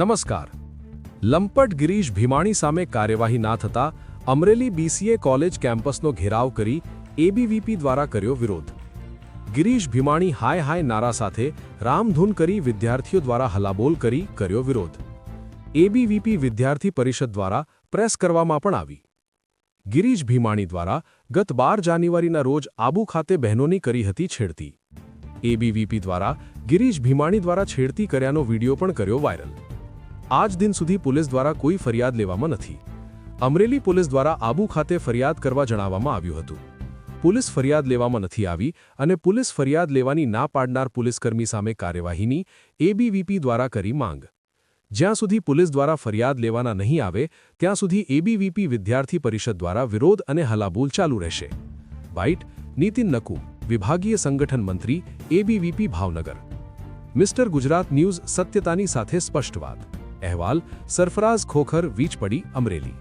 નમસ્કાર. લંપટ ગિરીશ ભીમાણી સામે કાર્યવાહી ના થતા અમરેલી બીસીએ કોલેજ કેમ્પસનો ઘેરાવ કરી એબીવીપી દ્વારા કર્યો વિરોધ. ગિરીશ ભીમાણી હાય હાય નારા સાથે રામધૂન કરી વિદ્યાર્થીઓ દ્વારા હલાબોલ કરી કર્યો વિરોધ. એબીવીપી વિદ્યાર્થી પરિષદ દ્વારા પ્રેસ કરવામાં પણ આવી. ગિરીશ ભીમાણી દ્વારા ગત બાર જાન્યુઆરીના રોજ આબુ ખાતે બહેનોની કરી હતી છેડતી. એબીવીપી દ્વારા ગિરીશ ભીમાણી દ્વારા છેડતી કર્યાનો વીડિયો પણ કર્યો વાયરલ. આજ દિન સુધી પોલીસ દ્વારા કોઈ ફરિયાદ લેવામાં નથી. અમરેલી પોલીસ દ્વારા આબુ ખાતે ફરિયાદ કરવા જણાવવામાં આવ્યું હતું. પોલીસ ફરિયાદ લેવામાં નથી આવી અને પોલીસ ફરિયાદ લેવાની ના પાડનાર પોલીસકર્મી સામે કાર્યવાહીની એબીવીપી દ્વારા કરી માંગ. જ્યાં સુધી પોલીસ દ્વારા ફરિયાદ લેવાના નહીં આવે, ત્યાં સુધી એબીવીપી વિદ્યાર્થી પરિષદ દ્વારા વિરોધ અને હલાબોલ ચાલુ રહેશે. બાઇટ નીતિન નકુ વિભાગીય સંગઠન મંત્રી ABVP Bhavnagar. Mister Gujarat news સત્યતાની સાથે સ્પષ્ટ વાત. અહેવાલ સરફરાઝ ખોખર વીજપડી અમરેલી.